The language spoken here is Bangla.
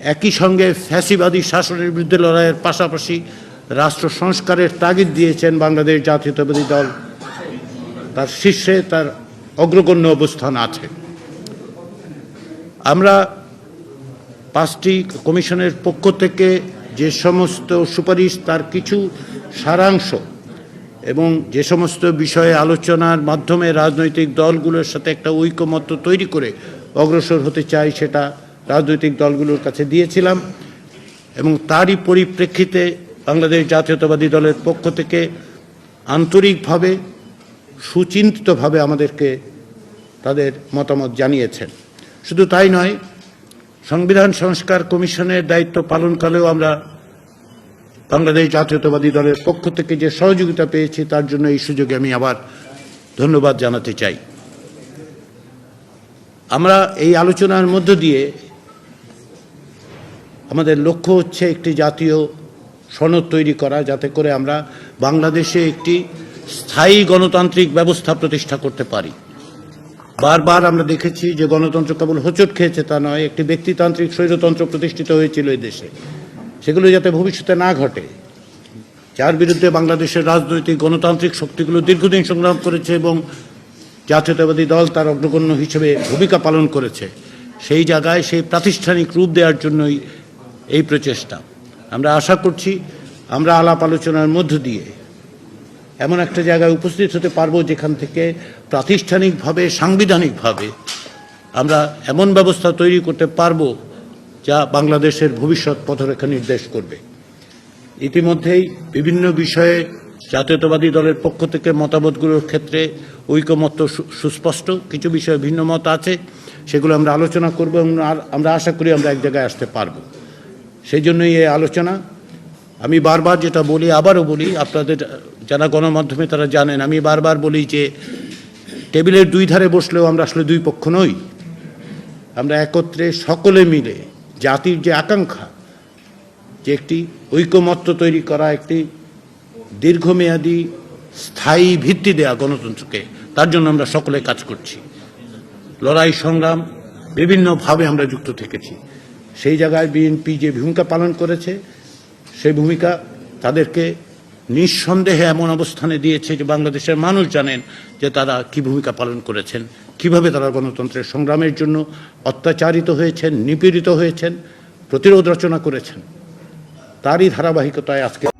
একই সঙ্গে ফ্যাসিবাদী শাসনের বিরুদ্ধে লড়াইয়ের পাশাপাশি রাষ্ট্র সংস্কারের তাগিদ দিয়েছেন বাংলাদেশ জাতীয়তাবাদী দল। তার শীর্ষে তার অগ্রগণ্য অবস্থান আছে। আমরা পাঁচটি কমিশনের পক্ষ থেকে যে সমস্ত সুপারিশ, তার কিছু সারাংশ এবং যে সমস্ত বিষয়ে আলোচনার মাধ্যমে রাজনৈতিক দলগুলোর সাথে একটা ঐকমত্য তৈরি করে অগ্রসর হতে চাই, সেটা রাজনৈতিক দলগুলোর কাছে দিয়েছিলাম এবং তারই পরিপ্রেক্ষিতে বাংলাদেশ জাতীয়তাবাদী দলের পক্ষ থেকে আন্তরিকভাবে, সুচিন্তিতভাবে আমাদেরকে তাদের মতামত জানিয়েছেন। শুধু তাই নয়, সংবিধান সংস্কার কমিশনের দায়িত্ব পালনকালেও আমরা বাংলাদেশ জাতীয়তাবাদী দলের পক্ষ থেকে যে সহযোগিতা পেয়েছি, তার জন্য এই সুযোগে আমি আবার ধন্যবাদ জানাতে চাই। আমরা এই আলোচনার মধ্য দিয়ে আমাদের লক্ষ্য হচ্ছে একটি জাতীয় সনদ তৈরি করা, যাতে করে আমরা বাংলাদেশে একটি স্থায়ী গণতান্ত্রিক ব্যবস্থা প্রতিষ্ঠা করতে পারি। বারবার আমরা দেখেছি যে গণতন্ত্র কেবল হোঁচট খেয়েছে তা নয়, একটি ব্যক্তিতান্ত্রিক স্বৈরতন্ত্র প্রতিষ্ঠিত হয়েছিল এই দেশে। সেগুলো যাতে ভবিষ্যতে না ঘটে, যার বিরুদ্ধে বাংলাদেশের রাজনৈতিক গণতান্ত্রিক শক্তিগুলো দীর্ঘদিন সংগ্রাম করেছে এবং জাতীয়তাবাদী দল তার অগ্রগণ্য হিসেবে ভূমিকা পালন করেছে। সেই জায়গায় সেই প্রাতিষ্ঠানিক রূপ দেওয়ার জন্যই এই প্রচেষ্টা। আমরা আশা করছি আমরা আলাপ আলোচনার মধ্য দিয়ে এমন একটা জায়গায় উপস্থিত হতে পারব যেখান থেকে প্রাতিষ্ঠানিকভাবে, সাংবিধানিকভাবে আমরা এমন ব্যবস্থা তৈরি করতে পারব যা বাংলাদেশের ভবিষ্যৎ পথরেখা নির্দেশ করবে। ইতিমধ্যেই বিভিন্ন বিষয়ে জাতীয়তাবাদী দলের পক্ষ থেকে মতামতগুলোর ক্ষেত্রে ঐকমত্য সুস্পষ্ট, কিছু বিষয়ে ভিন্ন মত আছে, সেগুলো আমরা আলোচনা করব এবং আমরা আশা করি আমরা এক জায়গায় আসতে পারব। সেই জন্যই এই আলোচনা। আমি বারবার যেটা বলি, আবারও বলি, আপনাদের যারা গণমাধ্যমে তারা জানেন, আমি বারবার বলি যে টেবিলের দুই ধারে বসলেও আমরা আসলে দুই পক্ষ নই। আমরা একত্রে সকলে মিলে জাতির যে আকাঙ্ক্ষা, যে একটি ঐকমত্য তৈরি করা, একটি দীর্ঘমেয়াদী স্থায়ী ভিত্তি দেয়া গণতন্ত্রকে, তার জন্য আমরা সকলে কাজ করছি। লড়াই সংগ্রাম, বিভিন্নভাবে আমরা যুক্ত থেকেছি। সেই জায়গায় বিএনপি যে ভূমিকা পালন করেছে, সেই ভূমিকা তাদেরকে নিঃসন্দেহে এমন অবস্থানে দিয়েছে যে বাংলাদেশের মানুষ জানেন যে তারা কি ভূমিকা পালন করেছেন, কীভাবে তারা গণতন্ত্রের সংগ্রামের জন্য অত্যাচারিত হয়েছেন, নিপীড়িত হয়েছেন, প্রতিরোধ রচনা করেছেন। তারই ধারাবাহিকতায় আজকে